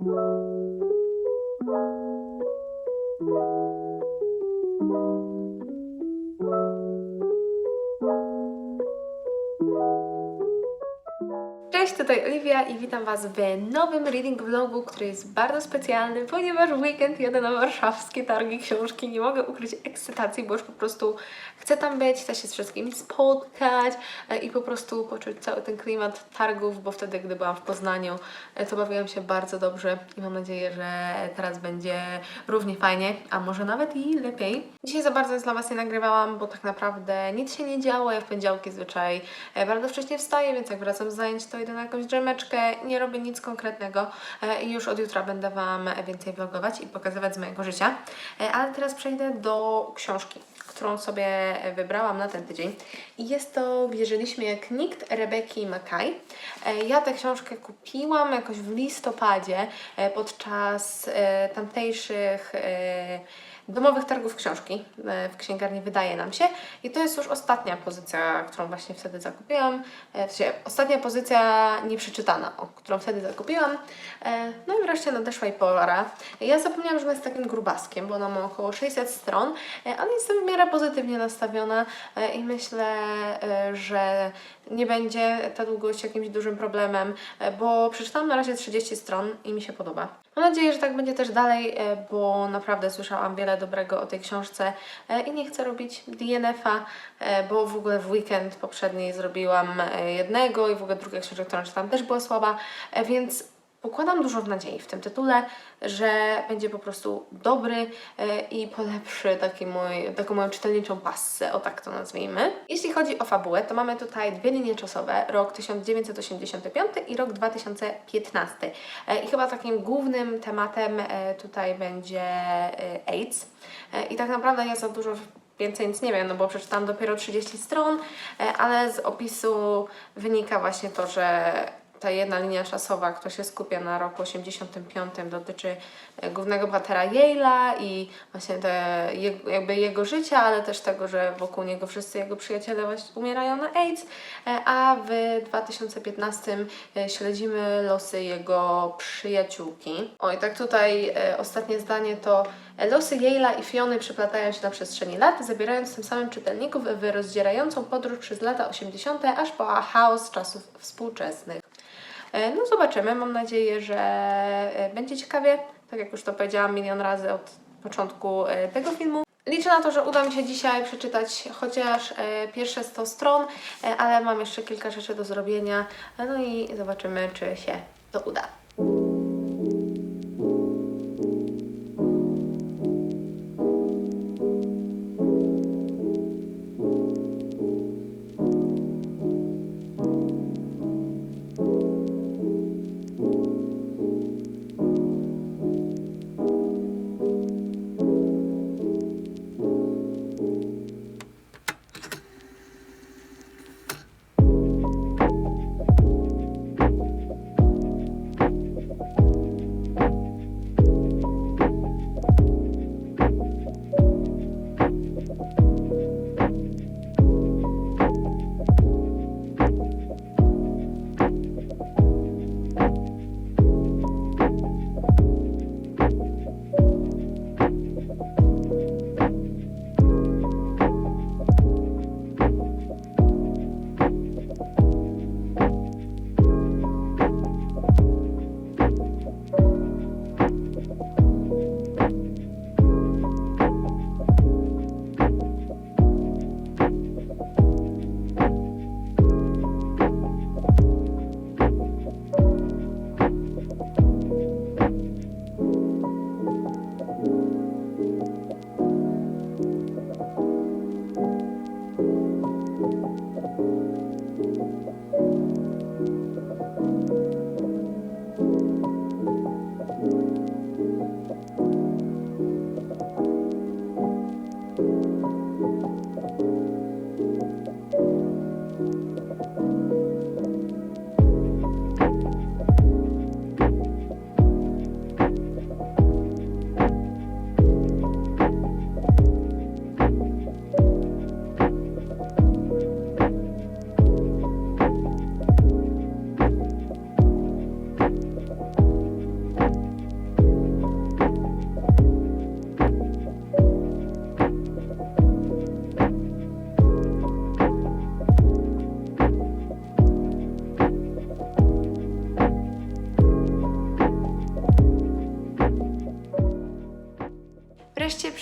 Thank you. Tutaj Oliwia i witam Was w nowym reading vlogu, który jest bardzo specjalny, ponieważ weekend jadę na warszawskie targi książki. Nie mogę ukryć ekscytacji, bo już po prostu chcę tam być, chcę się z wszystkimi spotkać e, i po prostu poczuć cały ten klimat targów, bo wtedy, gdy byłam w Poznaniu, e, to bawiłam się bardzo dobrze i mam nadzieję, że teraz będzie równie fajnie, a może nawet i lepiej. Dzisiaj za bardzo dla Was nie nagrywałam, bo tak naprawdę nic się nie działo. Ja w poniedziałki zwyczaj e, bardzo wcześnie wstaję, więc jak wracam z zajęć, to idę na jakąś drzemeczkę, nie robię nic konkretnego e, i już od jutra będę Wam więcej vlogować i pokazywać z mojego życia. E, Ale teraz przejdę do książki, którą sobie wybrałam na ten tydzień. I jest to Wierzyliśmy jak nikt Rebeki Mackay. E, Ja tę książkę kupiłam jakoś w listopadzie podczas tamtejszych domowych targów książki e, w księgarni wydaje nam się. I to jest już ostatnia pozycja, którą właśnie wtedy zakupiłam. E, W sensie, ostatnia pozycja nieprzeczytana, którą wtedy zakupiłam. E, No i wreszcie nadeszła jej pora. Ja zapomniałam, że ona jest takim grubaskiem, bo ona ma około 600 stron, ale jestem w miarę pozytywnie nastawiona i myślę, że nie będzie ta długość jakimś dużym problemem, bo przeczytałam na razie 30 stron i mi się podoba. Mam nadzieję, że tak będzie też dalej, bo naprawdę słyszałam wiele dobrego o tej książce e, i nie chcę robić DNF-a, e, bo w ogóle w weekend poprzedni zrobiłam e, jednego i w ogóle druga książka, którą czytałam też była słaba, więc pokładam dużo nadziei w tym tytule, że będzie po prostu dobry e, i polepszy taki mój, taką moją czytelniczą passę, o tak to nazwijmy. Jeśli chodzi o fabułę, to mamy tutaj dwie linie czasowe, rok 1985 i rok 2015. E, I chyba takim głównym tematem e, tutaj będzie AIDS. I tak naprawdę ja za dużo więcej nic nie wiem, no bo przeczytałam dopiero 30 stron, ale z opisu wynika właśnie to, że ta jedna linia czasowa, która się skupia na roku 85, dotyczy e, głównego bohatera Yale'a i właśnie te, jakby jego życia, ale też tego, że wokół niego wszyscy jego przyjaciele właśnie umierają na AIDS, e, a w 2015 e, śledzimy losy jego przyjaciółki. O i tak tutaj ostatnie zdanie to Losy Yale'a i Fiony przyplatają się na przestrzeni lat, zabierając tym samym czytelników w rozdzierającą podróż przez lata 80. aż po chaos czasów współczesnych. E, No zobaczymy, mam nadzieję, że e, będzie ciekawie, tak jak już to powiedziałam milion razy od początku e, tego filmu. Liczę na to, że uda mi się dzisiaj przeczytać chociaż pierwsze 100 stron, ale mam jeszcze kilka rzeczy do zrobienia, no i zobaczymy, czy się to uda.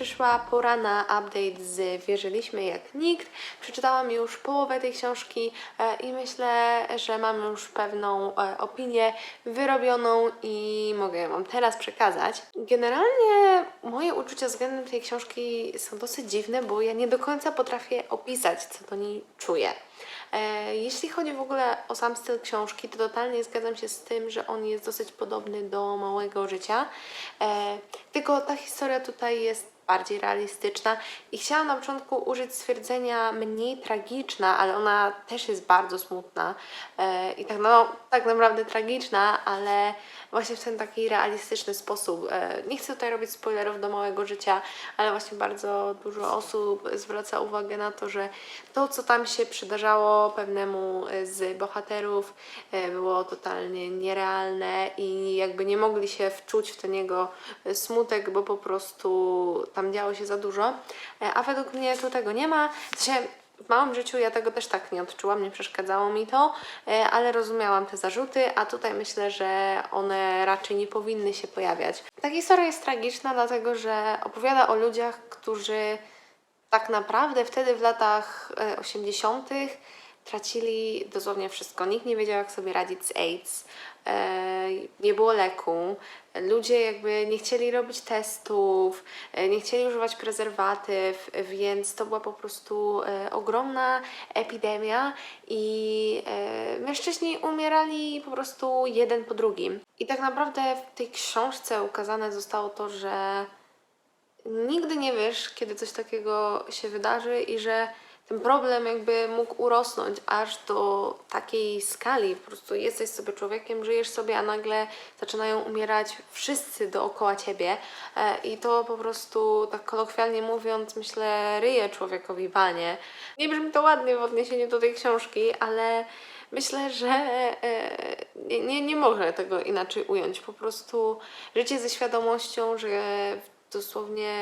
Przyszła pora na update z Wierzyliśmy jak nikt. Przeczytałam już połowę tej książki e, i myślę, że mam już pewną e, opinię wyrobioną i mogę ją Wam teraz przekazać. Generalnie moje uczucia względem tej książki są dosyć dziwne, bo ja nie do końca potrafię opisać, co do niej czuję. E, Jeśli chodzi w ogóle o sam styl książki, to totalnie zgadzam się z tym, że on jest dosyć podobny do Małego Życia. E, Tylko ta historia tutaj jest bardziej realistyczna i chciałam na początku użyć stwierdzenia mniej tragiczna, ale ona też jest bardzo smutna e, i tak, no, tak naprawdę tragiczna, ale właśnie w ten taki realistyczny sposób. E, Nie chcę tutaj robić spoilerów do Małego Życia, ale właśnie bardzo dużo osób zwraca uwagę na to, że to, co tam się przydarzało pewnemu e, z bohaterów, e, było totalnie nierealne i jakby nie mogli się wczuć w ten jego smutek, bo po prostu tam działo się za dużo. A według mnie tu tego nie ma. W sensie w małym życiu ja tego też tak nie odczułam, nie przeszkadzało mi to, e, ale rozumiałam te zarzuty, a tutaj myślę, że one raczej nie powinny się pojawiać. Ta historia jest tragiczna, dlatego że opowiada o ludziach, którzy tak naprawdę wtedy w latach e, 80. tracili dosłownie wszystko. Nikt nie wiedział, jak sobie radzić z AIDS. E, Nie było leku. Ludzie jakby nie chcieli robić testów, e, nie chcieli używać prezerwatyw, więc to była po prostu e, ogromna epidemia i mężczyźni umierali po prostu jeden po drugim. I tak naprawdę w tej książce ukazane zostało to, że nigdy nie wiesz, kiedy coś takiego się wydarzy i że ten problem jakby mógł urosnąć aż do takiej skali. Po prostu jesteś sobie człowiekiem, żyjesz sobie, a nagle zaczynają umierać wszyscy dookoła ciebie e, i to po prostu, tak kolokwialnie mówiąc, myślę, ryje człowiekowi banie. Nie brzmi to ładnie w odniesieniu do tej książki, ale myślę, że e, nie, nie, mogę tego inaczej ująć. Po prostu życie ze świadomością, że dosłownie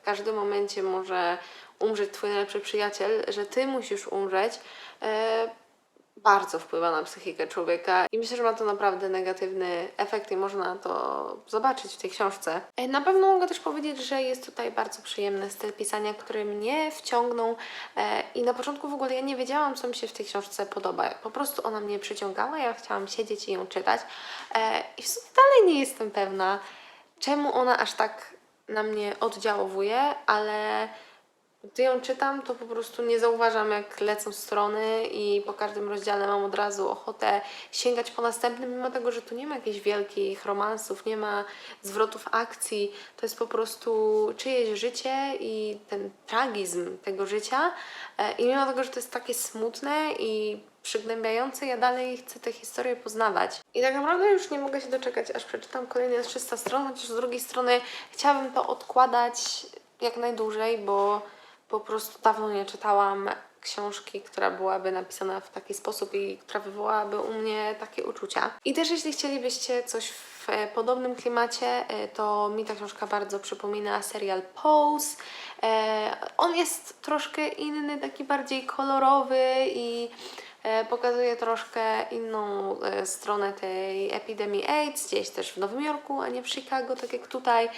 w każdym momencie może umrzeć twój najlepszy przyjaciel, że ty musisz umrzeć, e, bardzo wpływa na psychikę człowieka i myślę, że ma to naprawdę negatywny efekt i można to zobaczyć w tej książce. E, Na pewno mogę też powiedzieć, że jest tutaj bardzo przyjemny styl pisania, który mnie wciągnął e, i na początku w ogóle ja nie wiedziałam, co mi się w tej książce podoba. Po prostu ona mnie przyciągała, ja chciałam siedzieć i ją czytać e, i w sumie dalej nie jestem pewna, czemu ona aż tak na mnie oddziałuje, ale gdy ją czytam, to po prostu nie zauważam, jak lecą strony i po każdym rozdziale mam od razu ochotę sięgać po następnym, mimo tego, że tu nie ma jakichś wielkich romansów, nie ma zwrotów akcji. To jest po prostu czyjeś życie i ten tragizm tego życia. E, I mimo tego, że to jest takie smutne i przygnębiające, ja dalej chcę tę historię poznawać. I tak naprawdę już nie mogę się doczekać, aż przeczytam kolejne 300 stron, chociaż z drugiej strony chciałabym to odkładać jak najdłużej, bo po prostu dawno nie czytałam książki, która byłaby napisana w taki sposób i która wywołałaby u mnie takie uczucia. I też jeśli chcielibyście coś w e, podobnym klimacie, e, to mi ta książka bardzo przypomina serial Pose. E, On jest troszkę inny, taki bardziej kolorowy i pokazuje troszkę inną stronę tej epidemii AIDS, gdzieś też w Nowym Jorku, a nie w Chicago, tak jak tutaj,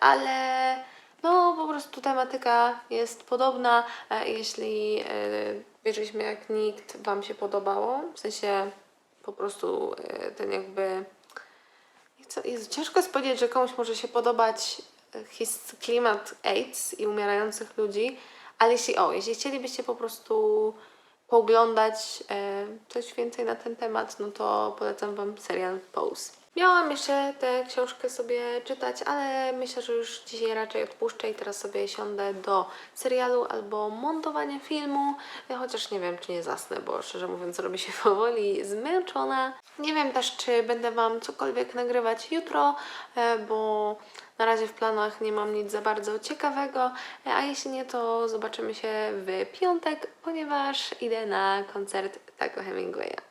ale no po prostu tematyka jest podobna. E, Jeśli e, wierzyliśmy jak nikt Wam się podobało, w sensie po prostu e, ten jakby jest ciężko jest powiedzieć, że komuś może się podobać klimat AIDS i umierających ludzi, ale jeśli o, jeśli chcielibyście po prostu pooglądać coś więcej na ten temat, no to polecam Wam serial Pose. Miałam jeszcze tę książkę sobie czytać, ale myślę, że już dzisiaj raczej odpuszczę i teraz sobie siądę do serialu albo montowania filmu, chociaż nie wiem, czy nie zasnę, bo szczerze mówiąc robię się powoli zmęczona. Nie wiem też, czy będę Wam cokolwiek nagrywać jutro, e, bo na razie w planach nie mam nic za bardzo ciekawego, e, a jeśli nie, to zobaczymy się w piątek, ponieważ idę na koncert Taco Hemingwaya.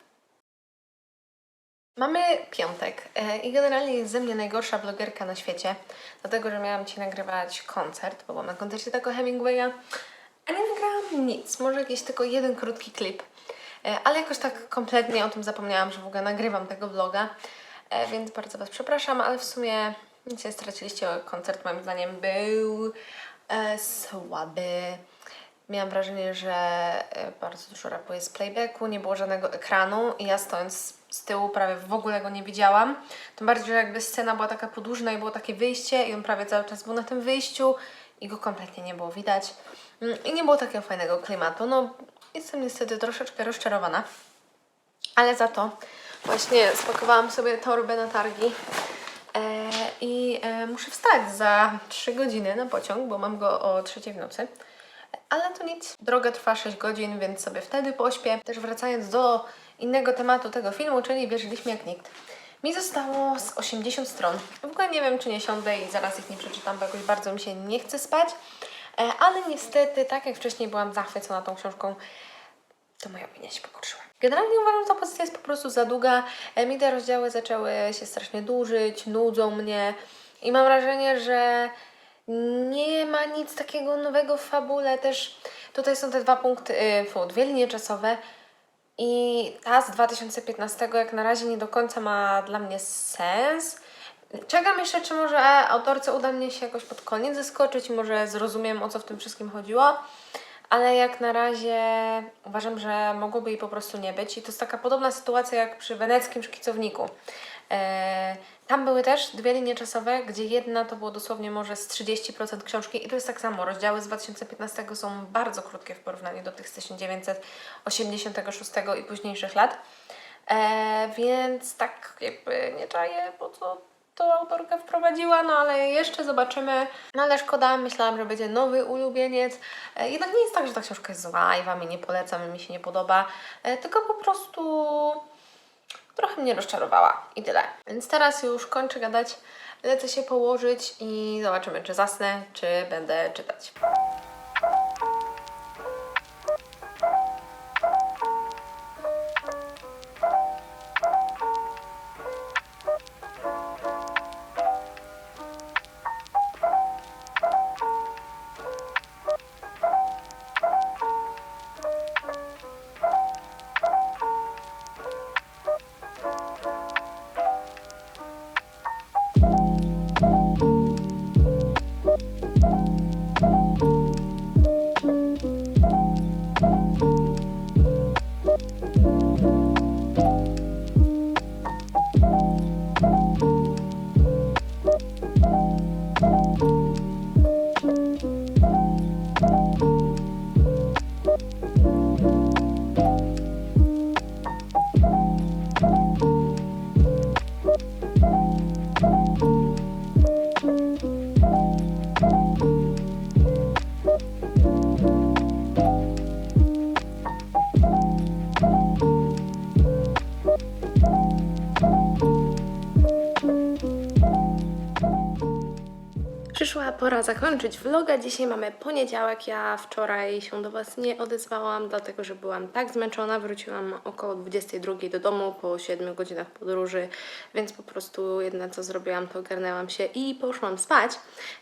Mamy piątek e, i generalnie jest ze mnie najgorsza blogerka na świecie, dlatego że miałam Ci nagrywać koncert, bo byłam na koncercie tego Hemingwaya, a nie nagrałam nic, może jakiś tylko jeden krótki klip, E, ale jakoś tak kompletnie o tym zapomniałam, że w ogóle nagrywam tego vloga, e, więc bardzo Was przepraszam, ale w sumie Dzisiaj straciliście koncert, moim zdaniem był słaby. Miałam wrażenie, że bardzo dużo rapuje z playbacku, nie było żadnego ekranu i ja stojąc z- tyłu prawie w ogóle go nie widziałam. Tym bardziej, że jakby scena była taka podłużna i było takie wyjście i on prawie cały czas był na tym wyjściu i go kompletnie nie było widać. Mm, I nie było takiego fajnego klimatu. No, jestem niestety troszeczkę rozczarowana. Ale za to właśnie spakowałam sobie torbę na targi e, i e, muszę wstać za 3 godziny na pociąg, bo mam go o 3 w nocy. Ale to nic. Droga trwa 6 godzin, więc sobie wtedy pośpię. Też wracając do innego tematu tego filmu, czyli wierzyliśmy jak nikt. Mi zostało z 80 stron. W ogóle nie wiem, czy nie siądę i zaraz ich nie przeczytam, bo jakoś bardzo mi się nie chce spać. E, ale niestety, tak jak wcześniej byłam zachwycona tą książką, to moja opinia się pogorszyła. Generalnie uważam, że ta pozycja jest po prostu za długa. E, Mi te rozdziały zaczęły się strasznie dłużyć, nudzą mnie i mam wrażenie, że nie ma nic takiego nowego w fabule. Też tutaj są te dwa punkty, y, fu, dwie linie czasowe i ta z 2015 jak na razie nie do końca ma dla mnie sens. Czekam jeszcze, czy może autorce uda mnie się jakoś pod koniec zaskoczyć, może zrozumiem o co w tym wszystkim chodziło, ale jak na razie uważam, że mogłoby jej po prostu nie być i to jest taka podobna sytuacja jak przy weneckim szkicowniku. Tam były też dwie linie czasowe, gdzie jedna to było dosłownie może z 30% książki i to jest tak samo. Rozdziały z 2015 są bardzo krótkie w porównaniu do tych z 1986 i późniejszych lat. E, więc tak jakby nie czaję, po co tą autorkę wprowadziła, no ale jeszcze zobaczymy. No ale szkoda, myślałam, że będzie nowy ulubieniec. E, jednak nie jest tak, że ta książka jest zła i Wam jej nie polecam mi się nie podoba, e, tylko po prostu trochę mnie rozczarowała i tyle. Więc teraz już kończę gadać, lecę się położyć i zobaczymy, czy zasnę, czy będę czytać. Pora zakończyć vloga. Dzisiaj mamy poniedziałek. Ja wczoraj się do Was nie odezwałam, dlatego że byłam tak zmęczona. Wróciłam około 22 do domu po 7 godzinach podróży, więc po prostu jedyne co zrobiłam to ogarnęłam się i poszłam spać.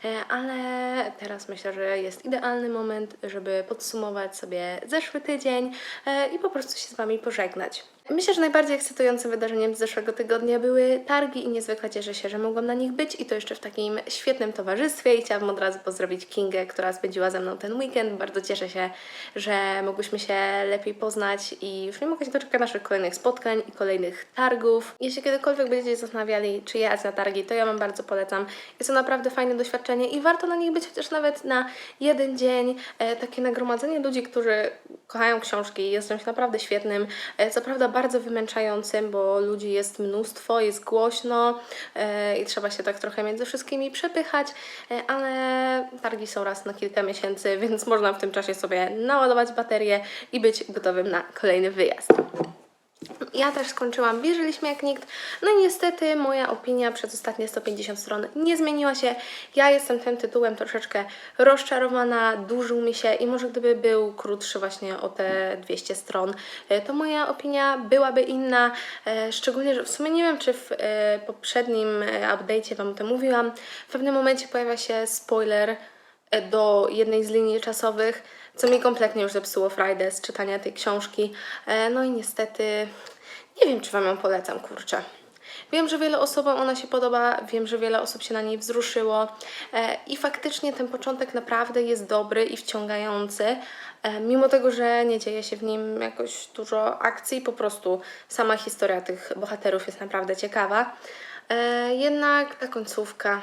E, Ale teraz myślę, że jest idealny moment, żeby podsumować sobie zeszły tydzień e, i po prostu się z Wami pożegnać. Myślę, że najbardziej ekscytującym wydarzeniem z zeszłego tygodnia były targi i niezwykle cieszę się, że mogłam na nich być i to jeszcze w takim świetnym towarzystwie i chciałabym od razu pozdrowić Kingę, która spędziła ze mną ten weekend. Bardzo cieszę się, że mogłyśmy się lepiej poznać i już nie mogę się doczekać naszych kolejnych spotkań i kolejnych targów. Jeśli kiedykolwiek będziecie zastanawiali, czy jechać na targi, to ja Wam bardzo polecam. Jest to naprawdę fajne doświadczenie i warto na nich być chociaż nawet na jeden dzień. E, takie nagromadzenie ludzi, którzy kochają książki jest czymś naprawdę świetnym. E, co prawda bardzo wymęczającym, bo ludzi jest mnóstwo, jest głośno e, i trzeba się tak trochę między wszystkimi przepychać, e, ale targi są raz na kilka miesięcy, więc można w tym czasie sobie naładować baterię i być gotowym na kolejny wyjazd. Ja też skończyłam Wierzyliśmy jak nikt. No i niestety moja opinia przez ostatnie 150 stron nie zmieniła się. Ja jestem tym tytułem troszeczkę rozczarowana, dłużył mi się i może gdyby był krótszy właśnie o te 200 stron, e, to moja opinia byłaby inna. E, Szczególnie, że w sumie nie wiem, czy w e, poprzednim update'cie Wam to mówiłam. W pewnym momencie pojawia się spoiler do jednej z linii czasowych, co mi kompletnie już zepsuło frajdę z czytania tej książki. E, No i niestety nie wiem, czy Wam ją polecam, kurczę. Wiem, że wiele osobom ona się podoba, wiem, że wiele osób się na niej wzruszyło e, i faktycznie ten początek naprawdę jest dobry i wciągający. E, mimo tego, że nie dzieje się w nim jakoś dużo akcji, po prostu sama historia tych bohaterów jest naprawdę ciekawa. Jednak ta końcówka.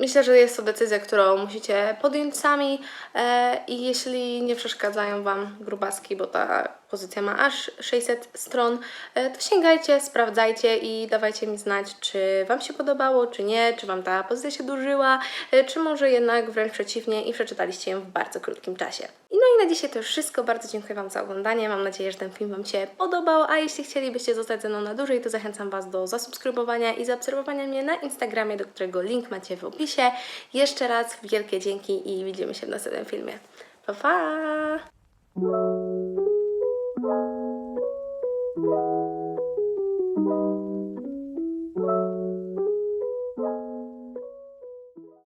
Myślę, że jest to decyzja, którą musicie podjąć sami e, i jeśli nie przeszkadzają Wam grubaski, bo ta pozycja ma aż 600 stron, e, to sięgajcie, sprawdzajcie i dawajcie mi znać, czy Wam się podobało, czy nie, czy Wam ta pozycja się dłużyła, e, czy może jednak wręcz przeciwnie i przeczytaliście ją w bardzo krótkim czasie. I no i na dzisiaj to już wszystko. Bardzo dziękuję Wam za oglądanie. Mam nadzieję, że ten film Wam się podobał, a jeśli chcielibyście zostać ze mną na dłużej, to zachęcam Was do zasubskrybowania i zaobserwowania mnie na Instagramie, do którego link macie w opisie. Jeszcze raz wielkie dzięki i widzimy się w następnym filmie. Pa, pa!